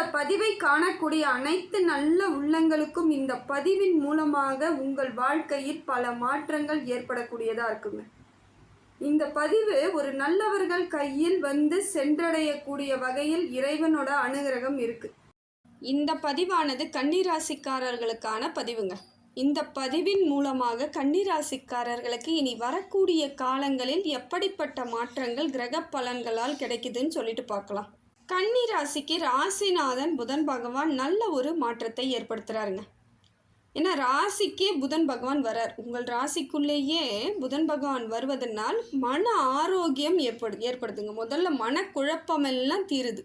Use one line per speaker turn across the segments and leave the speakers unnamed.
இந்த பதிவை காணக்கூடிய அனைத்து நல்ல உள்ளங்களுக்கும் இந்த பதிவின் மூலமாக உங்கள் வாழ்க்கையில் பல மாற்றங்கள் ஏற்படக்கூடியதாக இருக்குங்க. இந்த பதிவு ஒரு நல்லவர்கள் கையில் வந்து சென்றடையக்கூடிய வகையில் இறைவனோட அனுகிரகம் இருக்கு. இந்த பதிவானது கன்னிராசிக்காரர்களுக்கான பதிவுங்க. இந்த பதிவின் மூலமாக கன்னிராசிக்காரர்களுக்கு இனி வரக்கூடிய காலங்களில் எப்படிப்பட்ட மாற்றங்கள் கிரக பலன்களால் கிடைக்குதுன்னு சொல்லிட்டு பார்க்கலாம். கன்னி ராசிக்கு ராசிநாதன் புதன் பகவான் நல்ல ஒரு மாற்றத்தை ஏற்படுத்துகிறாருங்க ஏன்னா ராசிக்கே புதன் பகவான் வரார். உங்கள் ராசிக்குள்ளேயே புதன் பகவான் வருவதனால் மன ஆரோக்கியம் ஏற்படு ஏற்படுத்துங்க. முதல்ல மனக்குழப்பமெல்லாம் தீருது.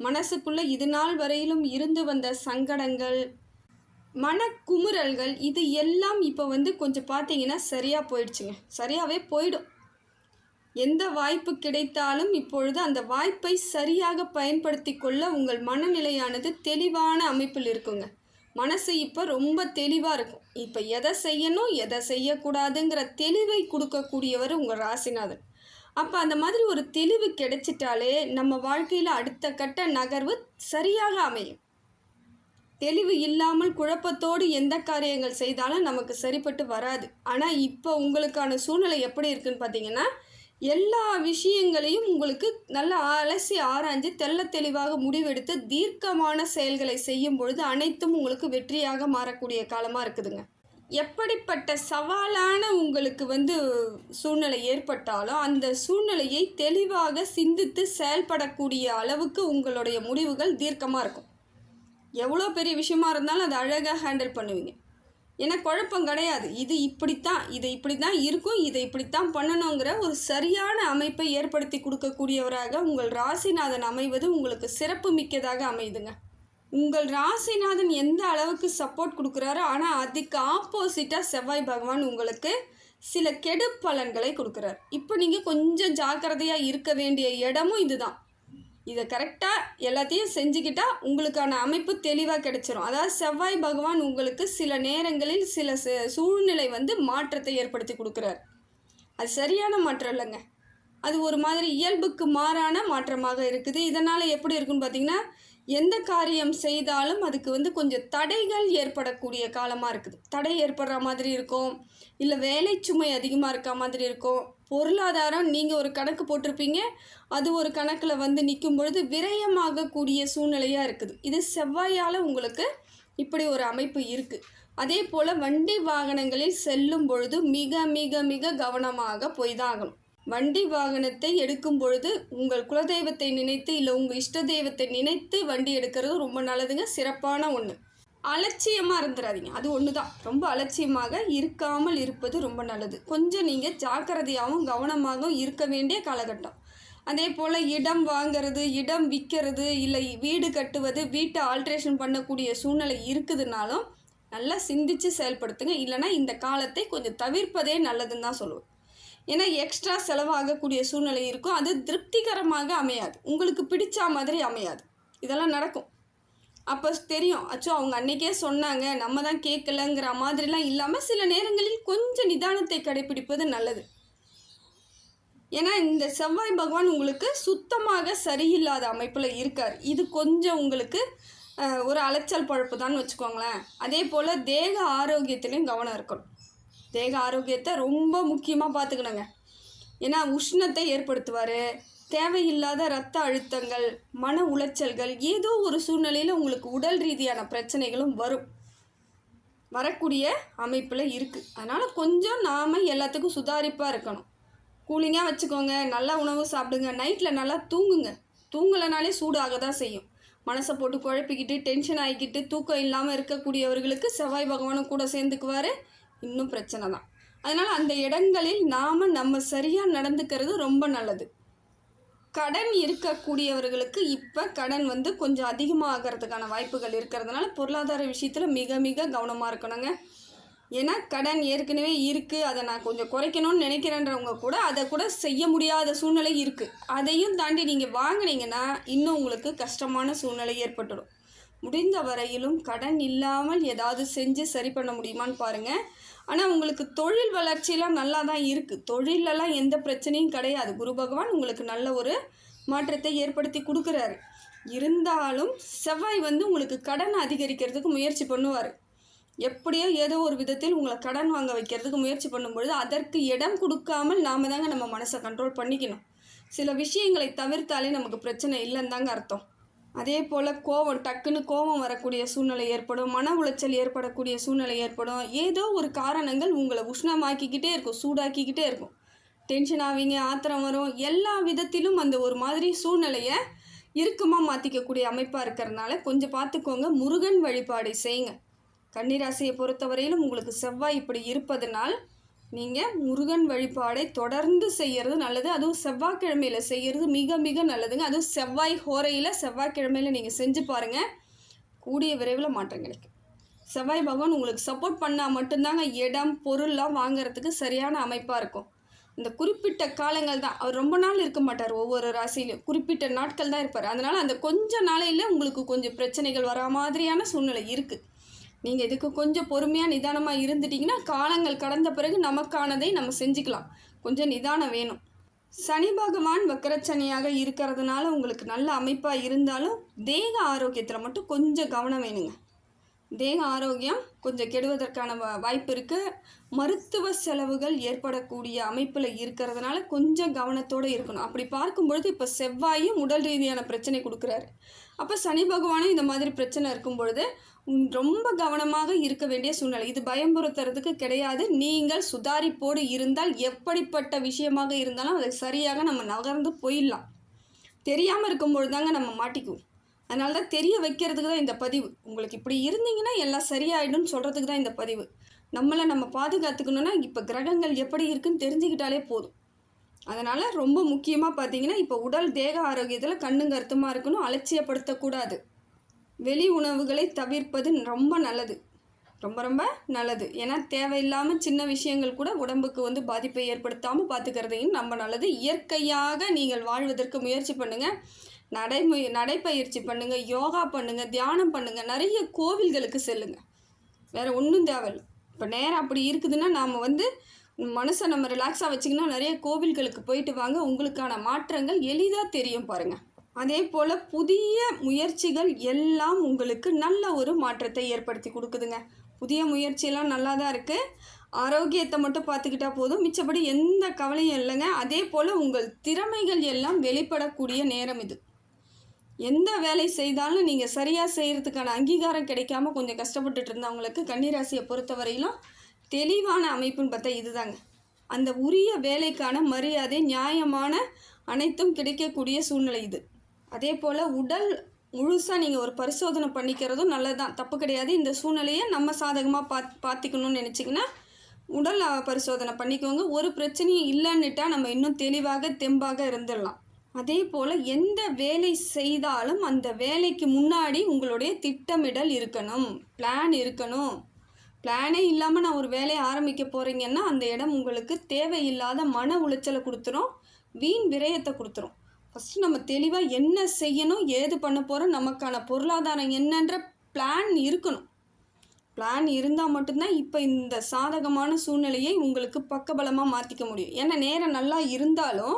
மனசுக்குள்ளே இது நாள் வரையிலும் இருந்து வந்த சங்கடங்கள் மனக்குமுறல்கள் இது எல்லாம் இப்போ வந்து கொஞ்சம் பார்த்தீங்கன்னா சரியாக போயிடுச்சுங்க. சரியாகவே போயிடும். எந்த வாய்ப்பு கிடைத்தாலும் இப்பொழுது அந்த வாய்ப்பை சரியாக பயன்படுத்தி கொள்ள உங்கள் மனநிலையானது தெளிவான அமைப்பில் இருக்குங்க. மனசு இப்போ ரொம்ப தெளிவாக இருக்கும். இப்போ எதை செய்யணும் எதை செய்யக்கூடாதுங்கிற தெளிவை கொடுக்கக்கூடியவர் உங்கள் ராசிநாதன். அப்போ அந்த மாதிரி ஒரு தெளிவு கிடைச்சிட்டாலே நம்ம வாழ்க்கையில் அடுத்த கட்ட நகர்வு சரியாக அமையும். தெளிவு இல்லாமல் குழப்பத்தோடு எந்த காரியங்கள் செய்தாலும் நமக்கு சரிப்பட்டு வராது. ஆனால் இப்போ உங்களுக்கான சூழ்நிலை எப்படி இருக்குன்னு பார்த்தீங்கன்னா எல்லா விஷயங்களையும் உங்களுக்கு நல்லா அலசி ஆராய்ஞ்சு தெள்ள தெளிவாக முடிவெடுத்து தீர்க்கமான செயல்களை செய்யும் பொழுது அனைத்தும் உங்களுக்கு வெற்றியாக மாறக்கூடிய காலமாக இருக்குதுங்க. எப்படிப்பட்ட சவாலான உங்களுக்கு வந்து சூழ்நிலை ஏற்பட்டாலும் அந்த சூழ்நிலையை தெளிவாக சிந்தித்து செயல்படக்கூடிய அளவுக்கு உங்களுடைய முடிவுகள் தீர்க்கமாக இருக்கும். எவ்வளோ பெரிய விஷயமா இருந்தாலும் அதை அழகாக ஹேண்டில் பண்ணுவீங்க. ஏன்னா குழப்பம் கிடையாது. இது இப்படித்தான் இது இப்படி தான் இருக்கும் இதை இப்படித்தான் பண்ணணுங்கிற ஒரு சரியான அமைப்பை ஏற்படுத்தி கொடுக்கக்கூடியவராக உங்கள் ராசிநாதன் அமைவது உங்களுக்கு சிறப்பு மிக்கதாக அமையுதுங்க உங்கள் ராசிநாதன் எந்த அளவுக்கு சப்போர்ட் கொடுக்குறாரோ ஆனால் அதுக்கு ஆப்போசிட்டாக செவ்வாய் பகவான் உங்களுக்கு சில கெடு பலன்களை கொடுக்குறார். இப்போ நீங்கள் கொஞ்சம் ஜாக்கிரதையாக இருக்க வேண்டிய இடமும் இதுதான். இதை கரெக்டாக எல்லாத்தையும் செஞ்சுக்கிட்டால் உங்களுக்கான அமைப்பு தெளிவாக கிடைச்சிரும். அதாவது செவ்வாய் பகவான் உங்களுக்கு சில நேரங்களில் சில ச- சூழ்நிலை வந்து மாற்றத்தை ஏற்படுத்தி கொடுக்குறார். அது சரியான மாற்றம் இல்லைங்க. அது ஒரு மாதிரி இயல்புக்கு மாறான மாற்றமாக இருக்குது. இதனால் எப்படி இருக்குன்னு பார்த்தீங்கன்னா எந்த காரியம் செய்தாலும் அதுக்கு வந்து கொஞ்சம் தடைகள் ஏற்படக்கூடிய காலமாக இருக்குது. தடை ஏற்படுற மாதிரி இருக்கும். இல்லை வேலை சுமை அதிகமாக இருக்க மாதிரி இருக்கும். பொருளாதாரம் நீங்கள் ஒரு கணக்கு போட்டிருப்பீங்க. அது ஒரு கணக்கில் வந்து நிற்கும் பொழுது விரயமாகக்கூடிய சூழ்நிலையாக இருக்குது. இது செவ்வாயால் உங்களுக்கு இப்படி ஒரு அமைப்பு இருக்குது அதே போல் வண்டி வாகனங்களில் செல்லும் பொழுது மிக மிக மிக கவனமாக போய் தான் ஆகணும். வண்டி வாகனத்தை எடுக்கும் பொழுது உங்கள் குலதெய்வத்தை நினைத்து இல்லை உங்கள் இஷ்ட தெய்வத்தை நினைத்து வண்டி எடுக்கிறது ரொம்ப நல்லதுங்க சிறப்பான ஒன்று அலட்சியமாக இருந்துடாதீங்க அது ஒன்று தான் ரொம்ப அலட்சியமாக இருக்காமல் இருப்பது ரொம்ப நல்லது. கொஞ்சம் நீங்கள் ஜாக்கிரதையாகவும் கவனமாகவும் இருக்க வேண்டிய காலகட்டம். அதே போல் இடம் வாங்கிறது இடம் விற்கிறது இல்லை வீடு கட்டுவது வீட்டை ஆல்ட்ரேஷன் பண்ணக்கூடிய சூழ்நிலை இருக்குதுனாலும் நல்லா சிந்திச்சு செயல்படுத்துங்க. இல்லைன்னா இந்த காலத்தை கொஞ்சம் தவிர்ப்பதே நல்லதுன்னு தான் சொல்லுவேன். ஏன்னா எக்ஸ்ட்ரா செலவாகக்கூடிய சூழ்நிலை இருக்கும். அது திருப்திகரமாக அமையாது. உங்களுக்கு பிடிச்ச மாதிரி அமையாது. இதெல்லாம் நடக்கும். அப்போ தெரியும். அச்சோ அவங்க அன்னைக்கே சொன்னாங்க. நம்ம தான் கேட்கலங்கிற மாதிரிலாம் இல்லாமல் சில நேரங்களில் கொஞ்சம் நிதானத்தை கடைபிடிப்பது நல்லது. ஏன்னா இந்த செவ்வாய் பகவான் உங்களுக்கு சுத்தமாக சரியில்லாத அமைப்பில் இருக்கார். இது கொஞ்சம் உங்களுக்கு ஒரு அலைச்சல் பழப்பு தான் வச்சுக்கோங்களேன். அதே போல் தேக ஆரோக்கியத்திலையும் கவனம் இருக்கணும். தேக ஆரோக்கியத்தை ரொம்ப முக்கியமாக பார்த்துக்கணுங்க ஏன்னா உஷ்ணத்தை ஏற்படுத்துவார் தேவையில்லாத இரத்த அழுத்தங்கள் மன உளைச்சல்கள் ஏதோ ஒரு சூழ்நிலையில் உங்களுக்கு உடல் ரீதியான பிரச்சனைகளும் வரும். வரக்கூடிய அமைப்பில் இருக்குது அதனால் கொஞ்சம் நாம் எல்லாத்துக்கும் சுதாரிப்பாக இருக்கணும். கூலிங்காக வச்சுக்கோங்க நல்ல உணவு சாப்பிடுங்க நைட்டில் நல்லா தூங்குங்க. தூங்கலைனாலே சூடாக தான் செய்யும். மனசை போட்டு குழப்பிக்கிட்டு டென்ஷன் ஆகிக்கிட்டு தூக்கம் இல்லாமல் இருக்கக்கூடியவர்களுக்கு செவ்வாய் பகவானும் கூட சேர்ந்துக்குவார். இன்னும் பிரச்சனை தான். அதனால் அந்த இடங்களில் நாம் நம்ம சரியாக நடந்துக்கிறது ரொம்ப நல்லது. கடன் இருக்கக்கூடியவர்களுக்கு இப்போ கடன் வந்து கொஞ்சம் அதிகமாகிறதுக்கான வாய்ப்புகள் இருக்கிறதுனால பொருளாதார விஷயத்தில் மிக மிக கவனமாக இருக்கணுங்க. ஏன்னா கடன் ஏற்கனவே இருக்குது அதை நான் கொஞ்சம் குறைக்கணும்னு நினைக்கிறேன்றவங்க கூட அதை கூட செய்ய முடியாத சூழ்நிலை இருக்குது அதையும் தாண்டி நீங்கள் வாங்கினீங்கன்னா இன்னும் உங்களுக்கு கஷ்டமான சூழ்நிலை ஏற்பட்டுடும். முடிந்த வரையிலும் கடன் இல்லாமல் ஏதாவது செஞ்சு சரி பண்ண முடியுமான்னு பாருங்கள் ஆனால் உங்களுக்கு தொழில் வளர்ச்சியெல்லாம் நல்லா தான் இருக்குது தொழிலெல்லாம் எந்த பிரச்சனையும் கிடையாது. குரு பகவான் உங்களுக்கு நல்ல ஒரு மாற்றத்தை ஏற்படுத்தி கொடுக்குறாரு. இருந்தாலும் செவ்வாய் வந்து உங்களுக்கு கடன் அதிகரிக்கிறதுக்கு முயற்சி பண்ணுவார். எப்படியோ ஏதோ ஒரு விதத்தில் உங்களை கடன் வாங்க வைக்கிறதுக்கு முயற்சி பண்ணும்பொழுது அதற்கு இடம் கொடுக்காமல் நாம தாங்க நம்ம மனசை கண்ட்ரோல் பண்ணிக்கணும். சில விஷயங்களை தவிர்த்தாலே நமக்கு பிரச்சனை இல்லைன்னு தாங்க அர்த்தம். அதே போல் கோவம் டக்குன்னு கோபம் வரக்கூடிய சூழ்நிலை ஏற்படும் மன உளைச்சல் ஏற்படக்கூடிய சூழ்நிலை ஏற்படும். ஏதோ ஒரு காரணங்கள் உங்களை உஷ்ணமாக்கிக்கிட்டே இருக்கும் சூடாக்கிக்கிட்டே இருக்கும். டென்ஷன் ஆவீங்க ஆத்திரம் வரும். எல்லா விதத்திலும் அந்த ஒரு மாதிரி சூழ்நிலையை இறுக்கமாக மாற்றிக்கக்கூடிய அமைப்பாக இருக்கிறதுனால கொஞ்சம் பார்த்துக்கோங்க முருகன் வழிபாடு செய்யுங்க. கன்னிராசியை பொறுத்தவரையிலும் உங்களுக்கு செவ்வாய் இப்படி இருப்பதனால் நீங்கள் முருகன் வழிபாடை தொடர்ந்து செய்கிறது நல்லது. அதுவும் செவ்வாய்க்கிழமையில் செய்கிறது மிக மிக நல்லதுங்க. அதுவும் செவ்வாய் ஹோரையில் செவ்வாய்க்கிழமையில் நீங்கள் செஞ்சு பாருங்கள் கூடிய விரைவில் மாற்றம் கிடைக்கும். செவ்வாய் பகவான் உங்களுக்கு சப்போர்ட் பண்ணால் மட்டும்தாங்க இடம் பொருள்லாம் வாங்குறதுக்கு சரியான அமைப்பாக இருக்கும். இந்த குறிப்பிட்ட காலங்கள் தான். அவர் ரொம்ப நாள் இருக்க மாட்டார் ஒவ்வொரு ராசியிலும். குறிப்பிட்ட நாட்கள் தான் இருப்பார். அதனால் அந்த கொஞ்ச நாளையில் உங்களுக்கு கொஞ்சம் பிரச்சனைகள் வரா மாதிரியான சூழ்நிலை இருக்குது நீங்கள் இதுக்கு கொஞ்சம் பொறுமையாக நிதானமாக இருந்துட்டிங்கன்னா காலங்கள் கடந்த பிறகு நமக்கானதை நம்ம செஞ்சுக்கலாம். கொஞ்சம் நிதானம் வேணும். சனி பகவான் வக்கரச்சனியாக இருக்கிறதுனால உங்களுக்கு நல்ல அமைப்பாக இருந்தாலும் தேக ஆரோக்கியத்தில் மட்டும் கொஞ்சம் கவனம் வேணுங்க. தேக ஆரோக்கியம் கொஞ்சம் கெடுவதற்கான வாய்ப்பு இருக்குது மருத்துவ செலவுகள் ஏற்படக்கூடிய அமைப்பில் இருக்கிறதுனால கொஞ்சம் கவனத்தோடு இருக்கணும். அப்படி பார்க்கும்பொழுது இப்போ செவ்வாயும் உடல் ரீதியான பிரச்சனை கொடுக்குறாரு. அப்போ சனி பகவானும் இந்த மாதிரி பிரச்சனை இருக்கும் பொழுது ரொம்ப கவனமாக இருக்க வேண்டிய சூழ்நிலை. இது பயம்புறுத்துறதுக்கு கிடையாது. நீங்கள் சுதாரிப்போடு இருந்தால் எப்படிப்பட்ட விஷயமாக இருந்தாலும் அதை சரியாக நம்ம நகர்ந்து போயிடலாம். தெரியாமல் இருக்கும்பொழுது தாங்க நம்ம மாட்டிக்குவோம். அதனால தான் தெரிய வைக்கிறதுக்கு தான் இந்த பதிவு. உங்களுக்கு இப்படி இருந்தீங்கன்னா எல்லாம் சரியாயிடும்னு சொல்கிறதுக்கு தான் இந்த பதிவு. நம்மளை நம்ம பாதுகாத்துக்கணுன்னா இப்போ கிரகங்கள் எப்படி இருக்குன்னு தெரிஞ்சுக்கிட்டாலே போதும். அதனால் ரொம்ப முக்கியமாக பார்த்தீங்கன்னா இப்போ உடல் தேக ஆரோக்கியத்தில் கண்ணும் கருத்துமாக இருக்கணும் அலட்சியப்படுத்தக்கூடாது. வெளி உணவுகளை தவிர்ப்பது ரொம்ப நல்லது. ரொம்ப ரொம்ப நல்லது. ஏன்னா தேவையில்லாமல் சின்ன விஷயங்கள் கூட உடம்புக்கு வந்து பாதிப்பை ஏற்படுத்தாமல் பார்த்துக்கிறதையும் ரொம்ப நல்லது. இயற்கையாக நீங்கள் வாழ்வதற்கு முயற்சி பண்ணுங்கள் நடைமு நடைப்பயிற்சி பண்ணுங்கள் யோகா பண்ணுங்கள் தியானம் பண்ணுங்கள் நிறைய கோவில்களுக்கு செல்லுங்கள் வேறு ஒன்றும் தேவையில்லை. இப்போ நேரம் அப்படி இருக்குதுன்னா நாம் வந்து மனசை நம்ம ரிலாக்ஸாக வச்சிங்கன்னா நிறைய கோவில்களுக்கு போயிட்டு வாங்க. உங்களுக்கான மாற்றங்கள் எளிதாக தெரியும் பாருங்கள் அதே போல் புதிய முயற்சிகள் எல்லாம் உங்களுக்கு நல்ல ஒரு மாற்றத்தை ஏற்படுத்தி கொடுக்குதுங்க. புதிய முயற்சியெல்லாம் நல்லா தான் இருக்குது ஆரோக்கியத்தை மட்டும் பார்த்துக்கிட்டா போதும். மிச்சப்படி எந்த கவலையும் இல்லைங்க. அதே போல் உங்கள் திறமைகள் எல்லாம் வெளிப்படக்கூடிய நேரம் இது. எந்த வேலை செய்தாலும் நீங்கள் சரியாக செய்கிறதுக்கான அங்கீகாரம் கிடைக்காம கொஞ்சம் கஷ்டப்பட்டுட்டு இருந்தவங்களுக்கு கன்னிராசியை பொறுத்தவரையிலும் தெளிவான அமைப்புன்னு பார்த்தா இதுதாங்க. அந்த உரிய வேலைக்கான மரியாதை நியாயமான அனைத்தும் கிடைக்கக்கூடிய சூழ்நிலை இது. அதே போல் உடல் முழுசாக நீங்கள் ஒரு பரிசோதனை பண்ணிக்கிறதும் நல்லது தான் தப்பு கிடையாது. இந்த சூழ்நிலையை நம்ம சாதகமாக பாத் பார்த்துக்கணும்னு நினச்சிங்கன்னா உடல் பரிசோதனை பண்ணிக்கோங்க. ஒரு பிரச்சனையும் இல்லைன்னுட்டா நம்ம இன்னும் தெளிவாக தெம்பாக இருந்துடலாம். அதே போல் எந்த வேலை செய்தாலும் அந்த வேலைக்கு முன்னாடி உங்களுடைய திட்டமிடல் இருக்கணும். பிளான் இருக்கணும். பிளானே இல்லாமல் நான் ஒரு வேலையை ஆரம்பிக்க போகிறீங்கன்னா அந்த இடம் உங்களுக்கு தேவையில்லாத மன உளைச்சலை கொடுத்துரும். வீண் விரயத்தை கொடுத்துரும். ஃபஸ்ட்டு நம்ம தெளிவாக என்ன செய்யணும் ஏது பண்ண போகிறோம் நமக்கான பொருளாதாரம் என்னன்ற பிளான் இருக்கணும். பிளான் இருந்தால் மட்டும்தான் இப்போ இந்த சாதகமான சூழ்நிலையை உங்களுக்கு பக்கபலமாக மாற்றிக்க முடியும். ஏன்னா நேரம் நல்லா இருந்தாலும்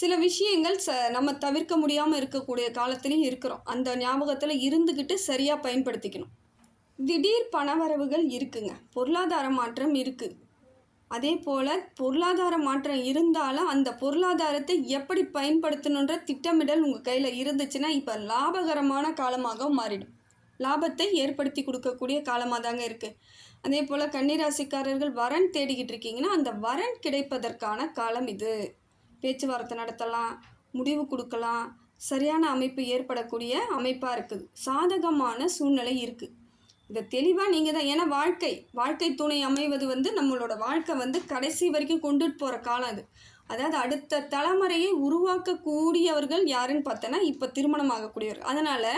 சில விஷயங்கள் ச நம்ம தவிர்க்க முடியாமல் இருக்கக்கூடிய காலத்துலேயும் இருக்கிறோம். அந்த ஞாபகத்தில் இருந்துக்கிட்டு சரியாக பயன்படுத்திக்கணும். திடீர் பணவரவுகள் இருக்குங்க. பொருளாதார மாற்றம் இருக்குது அதே போல் பொருளாதார மாற்றம் இருந்தாலும் அந்த பொருளாதாரத்தை எப்படி பயன்படுத்தணுன்ற திட்டமிடல் உங்கள் கையில் இருந்துச்சுன்னா இப்போ லாபகரமான காலமாக மாறிடும். லாபத்தை ஏற்படுத்தி கொடுக்கக்கூடிய காலமாக தாங்க இருக்குது அதே போல் கன்னிராசிக்காரர்கள் வரன் தேடிக்கிட்டு இருக்கீங்கன்னா அந்த வரன் கிடைப்பதற்கான காலம் இது. பேச்சுவார்த்தை நடத்தலாம் முடிவு கொடுக்கலாம். சரியான அமைப்பு ஏற்படக்கூடிய அமைப்பாக இருக்குது. சாதகமான சூழ்நிலை இருக்குது இதை தெளிவாக நீங்கள் தான் ஏன்னா வாழ்க்கை வாழ்க்கை துணை அமைவது வந்து நம்மளோட வாழ்க்கை வந்து கடைசி வரைக்கும் கொண்டுட்டு போகிற காலம் அது. அதாவது அடுத்த தலைமுறையை உருவாக்கக்கூடியவர்கள் யாருன்னு பார்த்தோன்னா இப்போ திருமணம் ஆகக்கூடியவர் அதனால்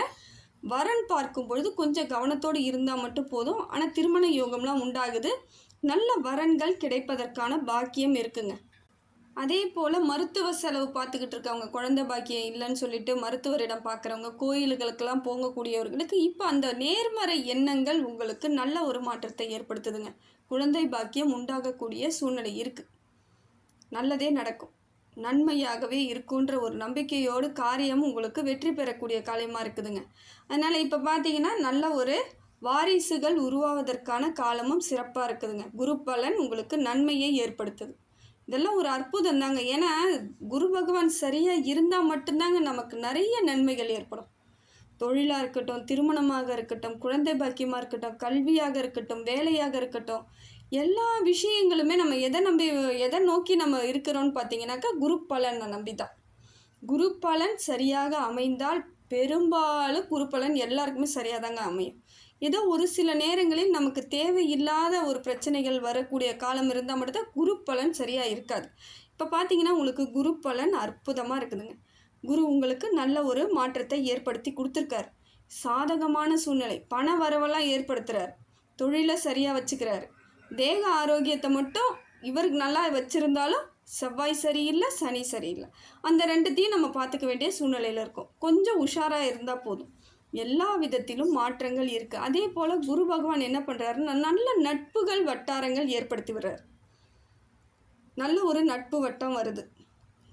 வரன் பார்க்கும் பொழுது கொஞ்சம் கவனத்தோடு இருந்தால் மட்டும் போதும். ஆனால் திருமண யோகம்லாம் உண்டாகுது. நல்ல வரன்கள் கிடைப்பதற்கான பாக்கியம் இருக்குங்க. அதே போல் மருத்துவ செலவு பார்த்துக்கிட்டு இருக்கவங்க குழந்தை பாக்கியம் இல்லைன்னு சொல்லிட்டு மருத்துவரிடம் பார்க்குறவங்க கோயில்களுக்கெல்லாம் போகக்கூடியவர்களுக்கு இப்போ அந்த நேர்மறை எண்ணங்கள் உங்களுக்கு நல்ல ஒரு மாற்றத்தை ஏற்படுத்துதுங்க. குழந்தை பாக்கியம் உண்டாகக்கூடிய சூழ்நிலை இருக்குது நல்லதே நடக்கும். நன்மையாகவே இருக்குன்ற ஒரு நம்பிக்கையோடு காரியம் உங்களுக்கு வெற்றி பெறக்கூடிய காரியமாக இருக்குதுங்க. அதனால் இப்போ பார்த்தீங்கன்னா நல்ல ஒரு வாரிசுகள் உருவாவதற்கான காலமும் சிறப்பாக இருக்குதுங்க. குரு பலன் உங்களுக்கு நன்மையை ஏற்படுத்துது. இதெல்லாம் ஒரு அற்புதம் தாங்க. ஏன்னா குரு பகவான் சரியாக இருந்தால் மட்டும்தாங்க நமக்கு நிறைய நன்மைகள் ஏற்படும். தொழிலாக இருக்கட்டும் திருமணமாக இருக்கட்டும் குழந்தை பாக்கியமாக இருக்கட்டும் கல்வியாக இருக்கட்டும் வேலையாக இருக்கட்டும் எல்லா விஷயங்களுமே நம்ம எதை நம்பி எதை நோக்கி நம்ம இருக்கிறோம்னு பார்த்தீங்கன்னாக்கா குரு பலனை நம்பி தான் குரு பலன் சரியாக அமைந்தால் பெரும்பாலும் குரு பலன் எல்லாருக்குமே சரியாக தாங்க அமையும். ஏதோ ஒரு சில நேரங்களில் நமக்கு தேவையில்லாத ஒரு பிரச்சனைகள் வரக்கூடிய காலம் இருந்தால் மட்டும்தான் குரு பலன் சரியாக இருக்காது. இப்போ பார்த்தீங்கன்னா உங்களுக்கு குரு பலன் அற்புதமாக இருக்குதுங்க. குரு உங்களுக்கு நல்ல ஒரு மாற்றத்தை ஏற்படுத்தி கொடுத்துருக்காரு. சாதகமான சூழ்நிலை பண வரவெல்லாம் ஏற்படுத்துகிறார் தொழிலை சரியாக வச்சுக்கிறார். தேக ஆரோக்கியத்தை மட்டும் இவருக்கு நல்லா வச்சுருந்தாலும் செவ்வாய் சரியில்லை சனி சரியில்லை. அந்த ரெண்டுத்தையும் நம்ம பார்த்துக்க வேண்டிய சூழ்நிலையில் இருக்கும். கொஞ்சம் உஷாராக இருந்தால் போதும். எல்லா விதத்திலும் மாற்றங்கள் இருக்குது அதே போல் குரு பகவான் என்ன பண்ணுறாருன்னா நல்ல நட்புகள் வட்டாரங்கள் ஏற்படுத்தி விடுறார். நல்ல ஒரு நட்பு வட்டம் வருது.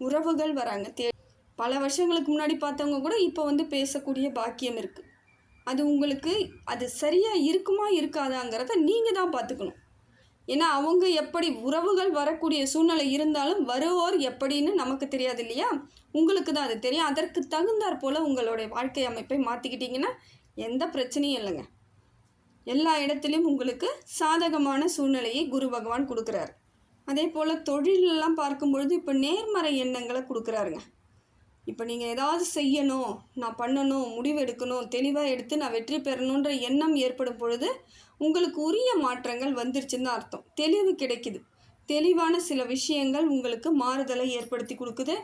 உறவுகள் வராங்க. தே பல வருஷங்களுக்கு முன்னாடி பார்த்தவங்க கூட இப்போ வந்து பேசக்கூடிய பாக்கியம் இருக்குது அது உங்களுக்கு அது சரியாக இருக்குமா இருக்காதாங்கிறத நீங்கள் தான் பார்த்துக்கணும். ஏன்னா அவங்க எப்படி உறவுகள் வரக்கூடிய சூழ்நிலை இருந்தாலும் வருவோர் எப்படின்னு நமக்கு தெரியாது இல்லையா? உங்களுக்கு தான் அது தெரியும். அதற்கு தகுந்தாற் போல் உங்களுடைய வாழ்க்கை அமைப்பை மாற்றிக்கிட்டிங்கன்னா எந்த பிரச்சனையும் இல்லைங்க. எல்லா இடத்துலையும் உங்களுக்கு சாதகமான சூழ்நிலையை குரு பகவான் கொடுக்குறாரு. அதே போல் தொழிலெல்லாம் பார்க்கும்பொழுது இப்போ நேர்மறை எண்ணங்களை கொடுக்குறாருங்க. இப்போ நீங்கள் ஏதாவது செய்யணும் நான் பண்ணணும் முடிவு எடுக்கணும் தெளிவாக எடுத்து நான் வெற்றி பெறணுன்ற எண்ணம் ஏற்படும் பொழுது உங்களுக்கு உரிய மாற்றங்கள் வந்துருச்சுன்னு தான் அர்த்தம். தெளிவு கிடைக்குது. தெளிவான சில விஷயங்கள் உங்களுக்கு மாறுதலை ஏற்படுத்தி கொடுக்குது.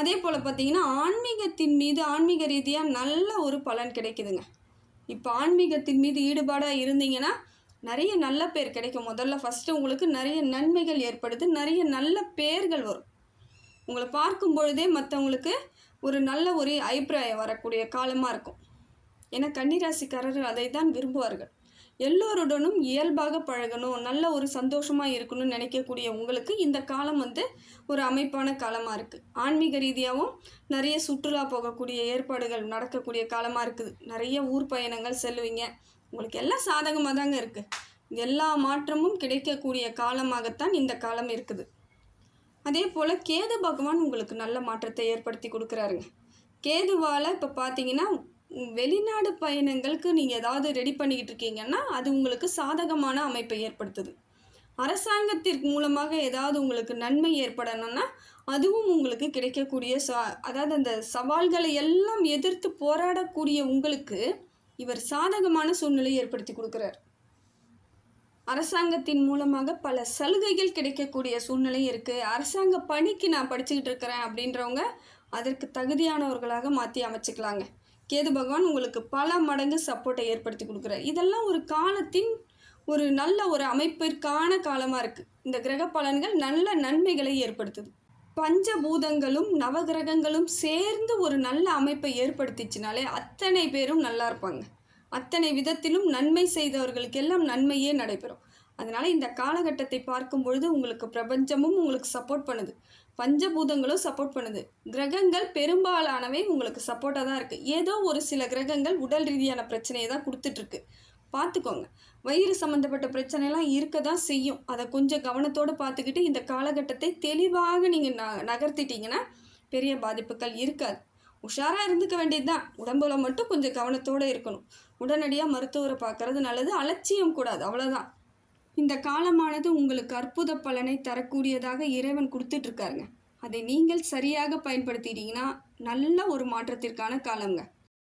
அதே போல் பார்த்தீங்கன்னா ஆன்மீகத்தின் மீது ஆன்மீக ரீதியாக நல்ல ஒரு பலன் கிடைக்குதுங்க. இப்போ ஆன்மீகத்தின் மீது ஈடுபாடாக இருந்தீங்கன்னா நிறைய நல்ல பேர் கிடைக்கும். முதல்ல ஃபஸ்ட்டு உங்களுக்கு நிறைய நன்மைகள் ஏற்படுது. நிறைய நல்ல பேர்கள் வரும். உங்களை பார்க்கும் பொழுதே மற்றவங்களுக்கு ஒரு நல்ல ஒரு அபிப்பிராயம் வரக்கூடிய காலமாக இருக்கும். ஏன்னா கன்னிராசிக்காரர்கள் அதை தான் விரும்புவார்கள். எல்லோருடனும் இயல்பாக பழகணும் நல்ல ஒரு சந்தோஷமாக இருக்கணும்னு நினைக்கக்கூடிய உங்களுக்கு இந்த காலம் வந்து ஒரு அமைப்பான காலமாக இருக்குது ஆன்மீக ரீதியாகவும் நிறைய சுற்றுலா போகக்கூடிய ஏற்பாடுகள் நடக்கக்கூடிய காலமாக இருக்குது. நிறைய ஊர் பயணங்கள் செல்லுவீங்க உங்களுக்கு எல்லாம் சாதகமாக தாங்க இருக்குது எல்லா மாற்றமும் கிடைக்கக்கூடிய காலமாகத்தான் இந்த காலம் இருக்குது. அதே போல் கேது பகவான் உங்களுக்கு நல்ல மாற்றத்தை ஏற்படுத்தி கொடுக்குறாருங்க. கேதுவால் இப்போ பார்த்தீங்கன்னா வெளிநாடு பயணங்களுக்கு நீங்கள் ஏதாவது ரெடி பண்ணிக்கிட்டு இருக்கீங்கன்னா அது உங்களுக்கு சாதகமான அமைப்பை ஏற்படுத்துது. அரசாங்கத்திற்கு மூலமாக ஏதாவது உங்களுக்கு நன்மை ஏற்படணும்னா அதுவும் உங்களுக்கு கிடைக்கக்கூடிய சா அதாவது அந்த சவால்களை எல்லாம் எதிர்த்து போராடக்கூடிய உங்களுக்கு இவர் சாதகமான சூழ்நிலையை ஏற்படுத்தி கொடுக்குறார். அரசாங்கத்தின் மூலமாக பல சலுகைகள் கிடைக்கக்கூடிய சூழ்நிலை இருக்குது அரசாங்க பணிக்கு நான் படிச்சுக்கிட்டு இருக்கிறேன் அப்படின்றவங்க அதற்கு தகுதியானவர்களாக மாற்றி அமைச்சுக்கலாங்க. கேது பகவான் உங்களுக்கு பல மடங்கு சப்போர்ட்டை ஏற்படுத்தி கொடுக்குறாரு. இதெல்லாம் ஒரு காலத்தின் ஒரு நல்ல ஒரு அமைப்பிற்கான காலமாக இருக்குது இந்த கிரக பலன்கள் நல்ல நன்மைகளை ஏற்படுத்துது. பஞ்சபூதங்களும் நவகிரகங்களும் சேர்ந்து ஒரு நல்ல அமைப்பை ஏற்படுத்திச்சுனாலே அத்தனை பேரும் நல்லா இருப்பாங்க. அத்தனை விதத்திலும் நன்மை செய்தவர்களுக்கெல்லாம் நன்மையே நடைபெறும். அதனால் இந்த காலகட்டத்தை பார்க்கும் பொழுது உங்களுக்கு பிரபஞ்சமும் உங்களுக்கு சப்போர்ட் பண்ணுது. பஞ்சபூதங்களும் சப்போர்ட் பண்ணுது. கிரகங்கள் பெரும்பாலானவை உங்களுக்கு சப்போர்ட்டாக தான் இருக்குது ஏதோ ஒரு சில கிரகங்கள் உடல் ரீதியான பிரச்சனையை தான் கொடுத்துட்ருக்கு. பார்த்துக்கோங்க. வயிறு சம்மந்தப்பட்ட பிரச்சனைலாம் இருக்க தான் செய்யும். அதை கொஞ்சம் கவனத்தோடு பார்த்துக்கிட்டு இந்த காலகட்டத்தை தெளிவாக நீங்கள் ந நகர்த்திட்டீங்கன்னா பெரிய பாதிப்புகள் இருக்காது. உஷாராக இருந்துக்க வேண்டியது தான். உடம்புல மட்டும் கொஞ்சம் கவனத்தோடு இருக்கணும். உடனடியாக மருத்துவரை பார்க்குறது நல்லது. அலட்சியம் கூடாது. அவ்வளோதான் இந்த காலமானது உங்களுக்கு அற்புத பலனை தரக்கூடியதாக இறைவன் கொடுத்துட்ருக்காருங்க. அதை நீங்கள் சரியாக பயன்படுத்திட்டீங்கன்னா நல்ல ஒரு மாற்றத்திற்கான காலங்க